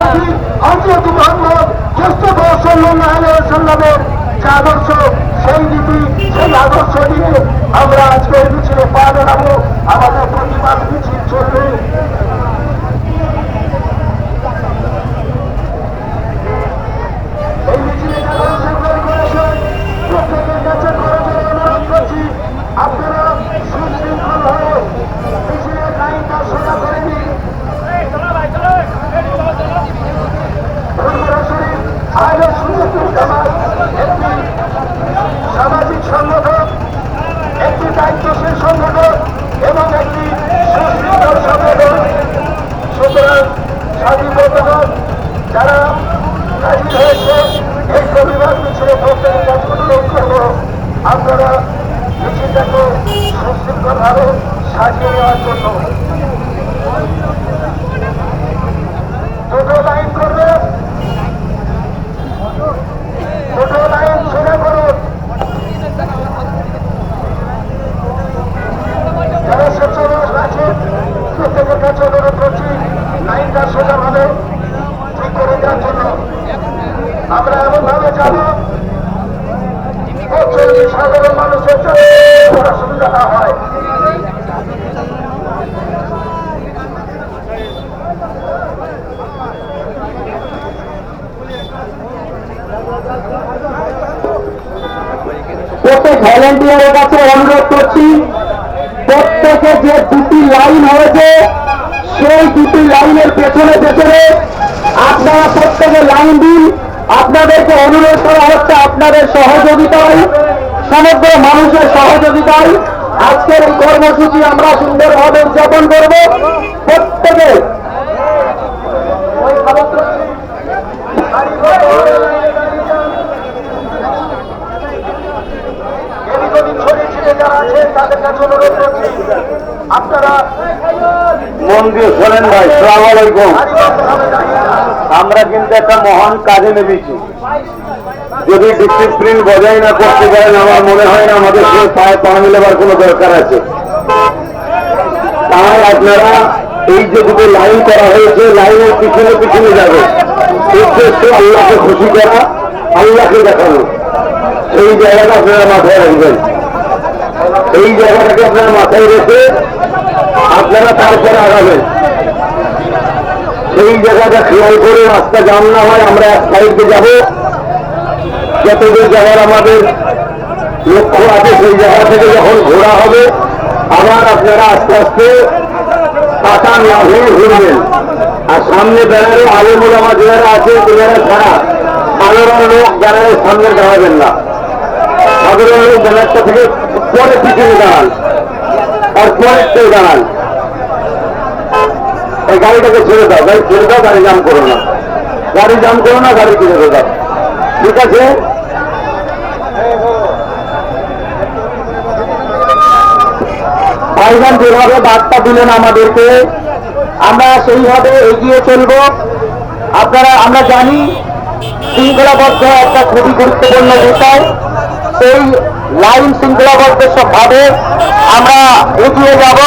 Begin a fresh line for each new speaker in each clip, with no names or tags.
হজরত মোহাম্মদ মুস্তফা আলাইহি সাল্লামের যে আদর্শ সেই নীতি সেই আদর্শ নিয়ে আমরা আজকের মিছিলে পা জানাব আমাদের প্রতিবাদ মিছিল চলবে এই মিছিলে যারা অংশগ্রহণ করেছেন, প্রত্যেকের কাছে করজোড়ে অনুরোধ করছি, আপনারা সুশৃঙ্খলভাবে মিছিলের লাইনটা সোজা করে দিন সরাসরি আইন সুন্নতুল জামাত একটি সামাজিক সংগঠন একটি দায়িত্বশীল সংগঠন এবং একটি সুশৃঙ্খল সংগঠন সুতরাং স্বাধীন বন্ধুগণ যারা হাজির হয়েছে এই রবিবার মিছিলে প্রত্যেকের কাছে অনুরোধ করব আপনারা মিছিলটাকে সুশৃঙ্খলভাবে সাজিয়ে নেওয়ার জন্য দুটো লাইন করবে দুটো লাইন সোজা করুন যারা স্বেচ্ছাবাস আছেন প্রত্যেকের কাছে অনুরোধ করছি লাইনটা সোজাভাবে ঠিক করে দেওয়ার জন্য আমরা এমন ভাবে যাব চল্লিশ সাধারণ মানুষের জন্য কোনো অসুবিধা না হয়।
প্রত্যেক ভলেন্টিয়ারের কাছে অনুরোধ করছি, প্রত্যেকে যে দুটি লাইন হয়েছে, সেই দুটি লাইনের পেছনে পেছনে আপনারা প্রত্যেকে লাইন দিন। আপনাদেরকে অনুরোধ করা হচ্ছে আপনাদের সহযোগিতায়। সমগ্র মানুষের সহযোগিতায় আজকের এই কর্মসূচি আমরা সুন্দরভাবে উদযাপন করব প্রত্যেকে মন দিয়ে শোনেন ভাই, সালাম। আমরা কিন্তু একটা মহান কাজে নেমেছি যদি ডিসিপ্লিন বজায় না করতে পারেন, আমার মনে হয় না আমাদের সঙ্গে পায়ে পা মিলেবার কোনো দরকার আছে। তাই আপনারা এই যে দুটো লাইন করা হয়েছে, লাইনের পিছনে পিছনে যাবে উদ্দেশ্য আল্লাহকে খুশি করা, আল্লাহকে দেখানো। সেই জায়গাটা আপনারা মাথায় রাখবেন। এই জায়গাটাকে আপনারা মাথায় রেখে আপনারা তারপরে আগাবেন। সেই জায়গাটা খেয়াল করে রাস্তা জাম না হয় আমরা এক সাইডে যাব। যতদূর যাওয়ার আমাদের লক্ষ্য আছে, সেই জায়গা থেকে যখন ঘোরা হবে, আবার আপনারা আস্তে আস্তে পাতা না হয়ে ঘুরবেন। আর সামনে ব্যানারে আলো আমার যারা আছে যারা ছাড়া সাধারণ লোক ব্যানারের সামনে দাঁড়াবেন না। সাধারণ লোক ব্যানারটা থেকে পরে পিছনে দাঁড়ান, আর পরেরটাই দাঁড়ান। এই গাড়িটাকে ছেড়ে দাও, গাড়ি ছেড়ে দাও, গাড়ি জাম করো না। গাড়ি জাম করো না, গাড়ি কিনে দাও। ঠিক আছে? ভাইজান, যেভাবে বার্তা দিলেন আমাদেরকে, আমরা সেইভাবে এগিয়ে চলব। আপনারা, আমরা জানি শৃঙ্খলাবদ্ধ একটা খুবই গুরুত্বপূর্ণ বিষয়। সেই লাইন শৃঙ্খলাবদ্ধ সবভাবে আমরা এগিয়ে যাব।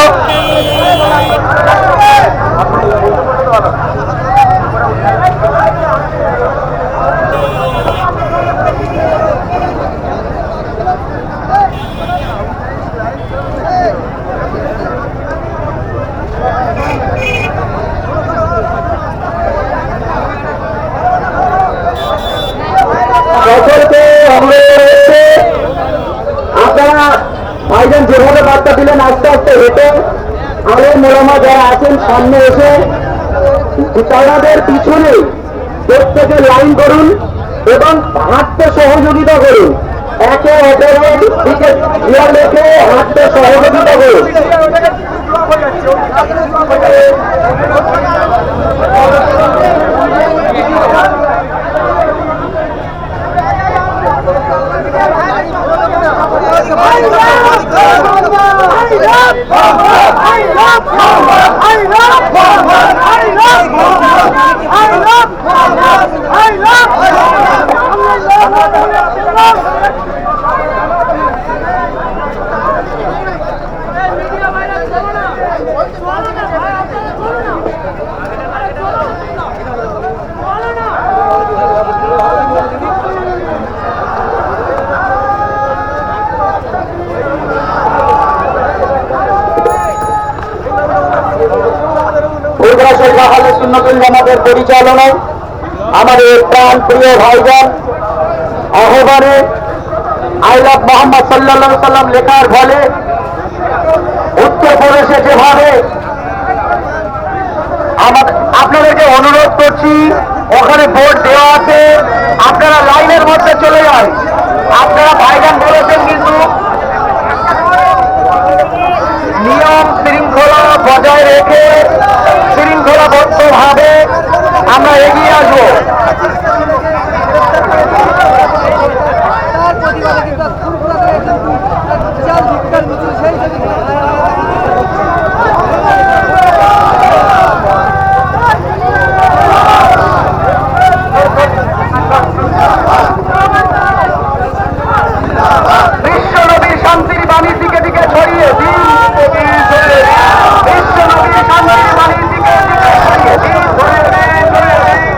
সামনে এসে তারাদের পিছনে প্রত্যেকে লাইন করুন এবং হাঁটতে সহযোগিতা করুন একে অপরের হাঁটতে সহযোগিতা করুন I love, I love, I love, আমাদের পরিচালনায় আমাদের প্রাণ প্রিয় ভাইজান, আহ্বানে আই লাভ মোহাম্মদ সাল্লাহ সাল্লাম লেখার ফলে উত্তরপ্রদেশে যেভাবে আপনাদেরকে অনুরোধ করছি, ওখানে ভোট দেওয়া আছে, আপনারা লাইনের মধ্যে চলে যান। আপনারা ভাইজান বলেছেন কিন্তু নিয়ম শৃঙ্খলা বজায় রেখে আমরা এগিয়ে আসব
তার প্রতিবাদে কিন্তু ফুরফুরা করে কিন্তু বিশাল ভিক্ষার মিছিল সেই সেদিকে
বিশ্ব নবীর শান্তির বাণীর দিকে দিকে ছড়িয়ে দিন বিশ্ব নবীর শান্তির বাণীর দিকে দিকে ছড়িয়ে দিন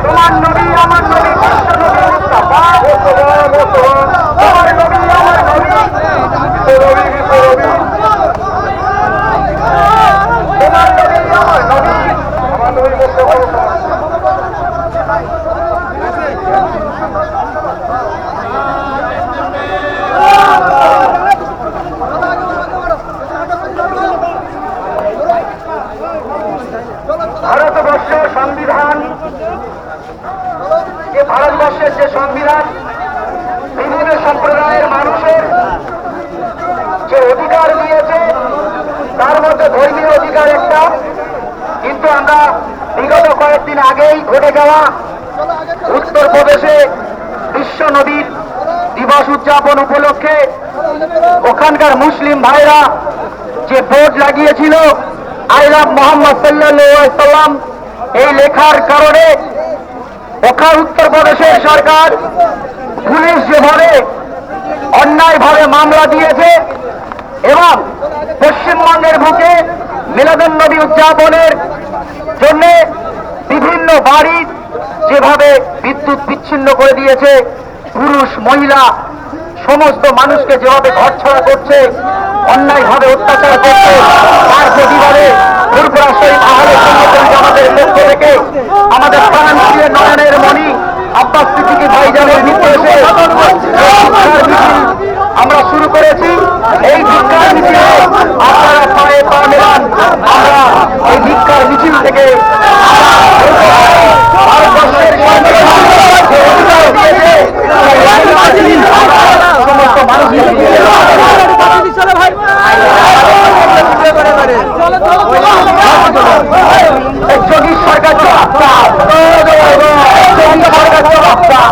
তোমার নবী আমার নবী বিশ্ব নবী মুস্তাফা তোমার নবী আমার নবী তোমার নবী আমার নবী আমার নবী মুস্তাফা ভারতবর্ষের সংবিধান যে ভারতবর্ষের যে সংবিধান বিভিন্ন সম্প্রদায়ের মানুষের যে অধিকার দিয়েছে তার মধ্যে ধর্মীয় অধিকার একটা। কিন্তু আমরা বিগত কয়েকদিন আগেই ঘটে যাওয়া উত্তরপ্রদেশে বিশ্ব নদীর দিবস উদযাপন উপলক্ষে ওখানকার মুসলিম ভাইরা যে বোর্ড লাগিয়েছিল, আই লাভ মোহাম্মদ সাল্লাম, এই লেখার কারণে ওখান উত্তরপ্রদেশের সরকার পুলিশ যেভাবে অন্যায়ভাবে মামলা দিয়েছে এবং পশ্চিমবঙ্গের বুকে মিলাদুন নবী উদযাপনের জন্য বিভিন্ন বাড়ি যেভাবে বিদ্যুৎ বিচ্ছিন্ন করে দিয়েছে, পুরুষ, মহিলা, সমস্ত মানুষকে যেভাবে ঘরছড়া করছে, অন্যায়ভাবে অত্যাচার করছে, তার সংগঠন আমাদের আমাদের প্রাণ প্রিয় নয়নের মণি, আব্বাস সিদ্দিকী ভিক্ষার মিছিল আমরা শুরু করেছি এই ভিক্ষার মিছিলে আপনারা পায়ে পা মেলান আমরা এই ভিক্ষার মিছিল থেকে সমস্ত যোগী সরকার জবাব দাও। যোগী সরকার জবাব দাও।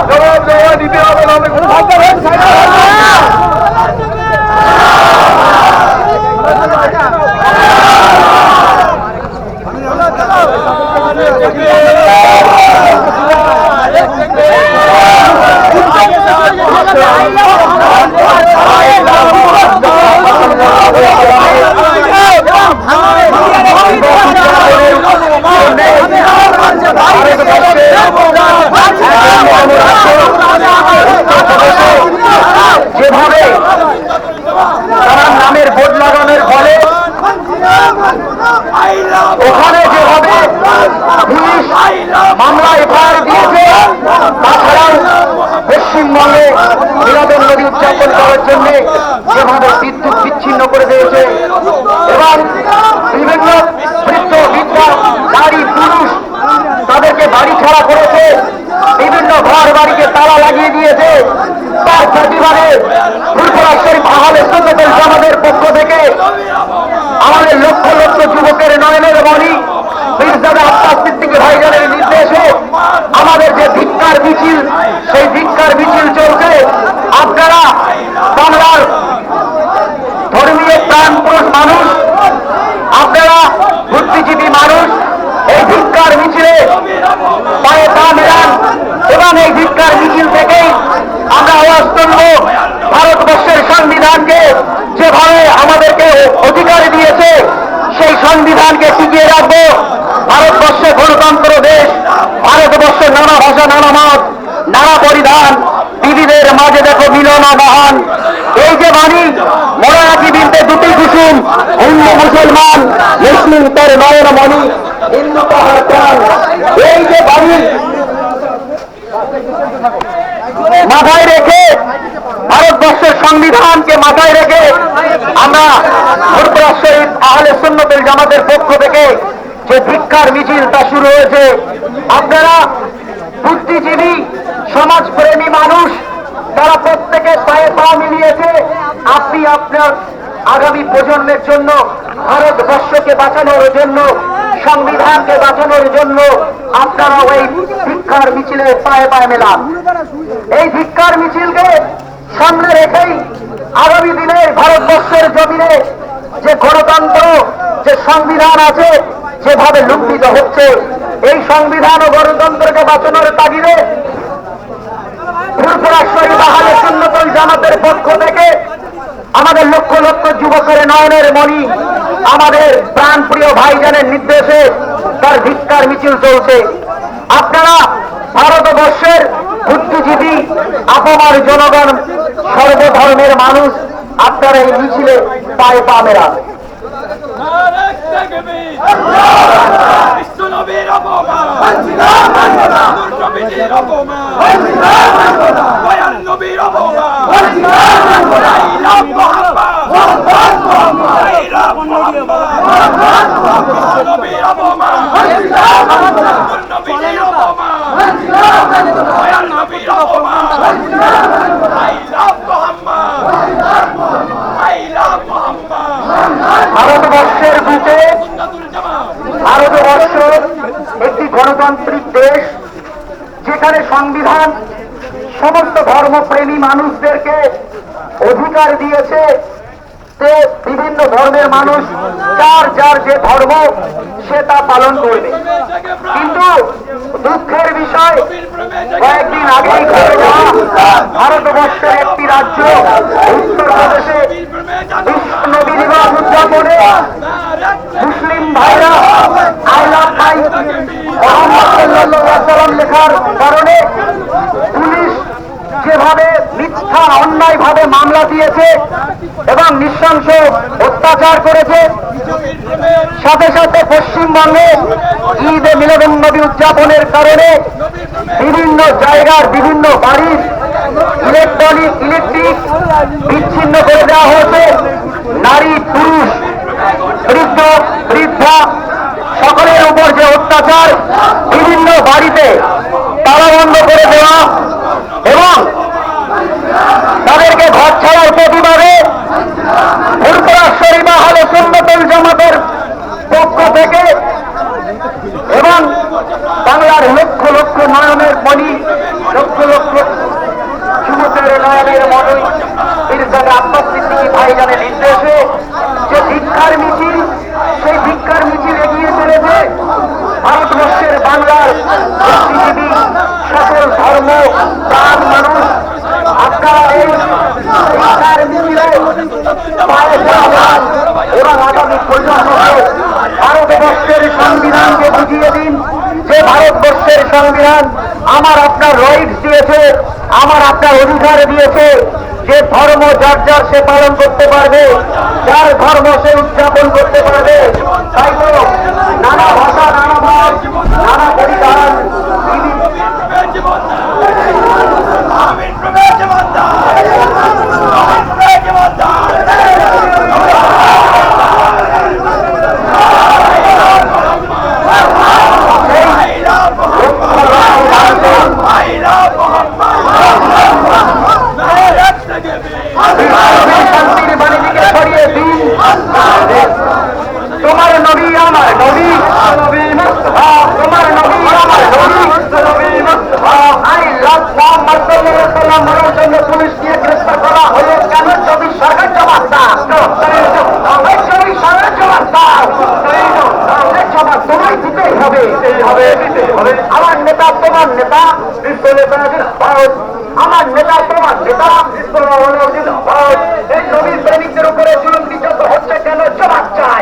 ওখানে যেভাবে পুলিশ মামলা এফআইআর দিয়েছে, তাছাড়াও পশ্চিমবঙ্গে বিনোদন নদী উদযাপন করার জন্য যেভাবে বিদ্যুৎ বিচ্ছিন্ন করে দিয়েছে এবং বিভিন্ন বৃদ্ধ বৃদ্ধা নারী, পুরুষ তাদেরকে বাড়ি ছাড়া করেছে, বিভিন্ন ঘর বাড়িকে তালা লাগিয়ে দিয়েছে। তার প্রতিবাদে ফুরফুরা শরীফ আহলে সুন্নতুল জামাতের পক্ষ থেকে আমাদের লক্ষ লক্ষ যুবকের নয়নের মণি মির্জাদা আব্বাস সিদ্দিকী ভাইজানের নির্দেশে আমাদের যে ভিক্ষার মিছিল, সেই ভিক্ষার মিছিল চলছে। আপনারা বাংলার ধর্মীয় প্রাণ পুরুষ মানুষ, আপনারা বুদ্ধিজীবী মানুষ, এই ভিক্ষার মিছিলে পায়ে পা মেলান এবং এই ভিক্ষার মিছিল থেকেই আমরা আওয়াজ তুলব ভারতবর্ষের সংবিধানকে যেভাবে আমাদেরকে অধিকার দিয়েছে সেই সংবিধানকে টিকিয়ে রাখব ভারতবর্ষে গণতন্ত্র দেশ ভারতবর্ষে নানা ভাষা নানা মত নানা পরিধান বিবিধের মাঝে দেখো মিলন ও মহান এই যে বাণী মনে রাখি বিনতে দুটি শিশু মুসলিম হিন্দু মুসলমান মুসলিম তার নয়ন মণি হিন্দু তাহার প্রাণ। এই যে বাড়ি মাথায় রেখে ভারতবর্ষের সংবিধানকে মাথায় রেখে আমরা শরীফ আহলে সুন্নতুল জামাতের পক্ষ থেকে যে ভিক্ষার মিছিলটা শুরু হয়েছে, আপনারা বুদ্ধিজীবী, সমাজপ্রেমী মানুষ তারা প্রত্যেকে পায়ে পা মিলিয়েছে, আপনি আপনার আগামী প্রজন্মের জন্য, ভারতবর্ষকে বাঁচানোর জন্য, সংবিধানকে বাঁচানোর জন্য আপনারা ওই ভিক্ষার মিছিলে পায়ে পায়ে মেলান। এই ভিক্ষার মিছিলকে সামনে রেখেই আগামী দিনের ভারতবর্ষের জমিনে যে গণতন্ত্র, যে সংবিধান আছে, যেভাবে লুণ্ঠিত হচ্ছে, এই সংবিধান ও গণতন্ত্রকে বাঁচানোর তাগিদে ফুরফুরা শরীফ আহলে সুন্নতুল জামাতের পক্ষ থেকে আমাদের লক্ষ লক্ষ যুবকের নয়নের মণি আমাদের প্রাণপ্রিয় ভাইজানের নির্দেশে তার ভিক্ষার মিছিল চলছে। আপনারা ভারতবর্ষের বুদ্ধিজীবী আপমার জনগণ সর্বধর্মের মানুষ আপনারা এই মিছিলে পায়ে পা
বিশ্বনবীর অপমান। নবীর অপমান। অপমান। অপমান। মুহাম্মদ।
ভারতবর্ষের বুকে ভারতবর্ষ একটি গণতান্ত্রিক দেশ যেখানে সংবিধান সমস্ত ধর্মপ্রেমী মানুষদেরকে অধিকার দিয়েছে। যে বিভিন্ন ধর্মের মানুষ, যার যার যে ধর্ম, সে তা পালন করবে। কিন্তু দুঃখের বিষয়, কয়েকদিন আগেই ঘটে যাওয়া ভারতবর্ষের একটি রাজ্য, উত্তরপ্রদেশে নবী দিবস উদযাপনে মুসলিম ভাইরা আল্লাহ ভাই মোহাম্মদ লেখার কারণে পুলিশ যেভাবে মিথ্যা অন্যায় ভাবে মামলা দিয়েছে এবং নৃশংস অত্যাচার করেছে, সাথে সাথে পশ্চিমবঙ্গে ঈদ এ মিলাদুন নবী উদযাপনের কারণে বিভিন্ন জায়গার বিভিন্ন বাড়ির ইলেকট্রনিক, ইলেকট্রিক বিচ্ছিন্ন করে দেওয়া হয়েছে। নারী, পুরুষ, বৃদ্ধ, বৃদ্ধা সকলের উপর যে অত্যাচার, বিভিন্ন বাড়িতে তালাবন্ধ করে দেওয়া এবং তাদেরকে ঘর ছাড়ার প্রতিবাদে ফুরফুরা শরীফা হলে সুন্নতুল জামাতের পক্ষ থেকে এবং বাংলার লক্ষ লক্ষ নয়নের মণি লক্ষ লক্ষ যুবকের নয়নের মণি মির্জার আব্বাস সিদ্দিকী ভাইজানের নির্দেশে যে ভিক্ষার মিছিল সেই ভিক্ষার মিছিল এগিয়ে চলেছে ভারতবর্ষের বাংলার বুদ্ধিজীবী সকল ধর্ম, প্রাণ মানুষ। এবং ভারতবর্ষের সংবিধানকে বুঝিয়ে দিন। যে ভারতবর্ষের সংবিধান আমার আপনার রাইটস দিয়েছে, আমার আপনার অধিকার দিয়েছে। যে ধর্ম যার যার সে পালন করতে পারবে, যার ধর্ম সে উদযাপন করতে পারবে, তাই তো নানা ভাষা, নানা ভাব, নানা পরিধান বিভিন্ন শান্তির বাণীকে ছড়িয়ে দিন তোমার নবী আমার নবী নবী মুস্তফা তোমার নবী আমার নবী নবী মুস্তফা আই লাভ মোহাম্মদ সাল্লাল্লাহু আলাইহি ওয়াসাল্লাম মরার জন্য পুলিশ দিয়ে গ্রেফতার করা হলো কেন যদি সরকার জবাব দাও যদি সরকার জবাব দাও সরকার জবাব তোমায় দিতেই হবে দিতেই হবে দিতেই হবে আমার তোমার নেতা বিশ্ব আমার নেতা তোমার নেতা বিশ্ব ভারত, এই নবীন সৈনিকদের উপরে জুলুম নির্যাতন হচ্ছে কেন জবাব চাই।